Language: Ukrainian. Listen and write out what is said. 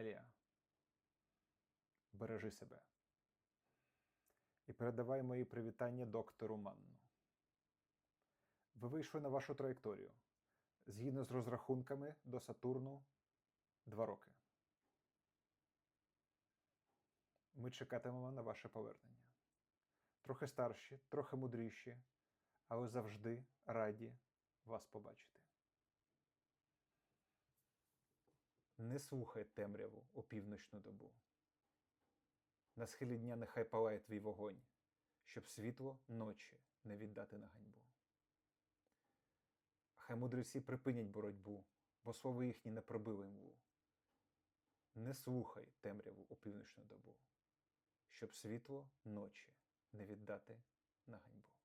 Амелія, бережи себе. І передавай мої привітання доктору Манну. Ви вийшли на вашу траєкторію. Згідно з розрахунками до Сатурну два роки. Ми чекатимемо на ваше повернення. Трохи старші, трохи мудріші, але завжди раді вас побачити. Не слухай темряву у півночну добу. На схилі дня нехай палає твій вогонь, щоб світло ночі не віддати на ганьбу. Хай мудреці припинять боротьбу, бо слово їхні не пробили мву. Не слухай темряву у півночну добу, щоб світло ночі не віддати на ганьбу.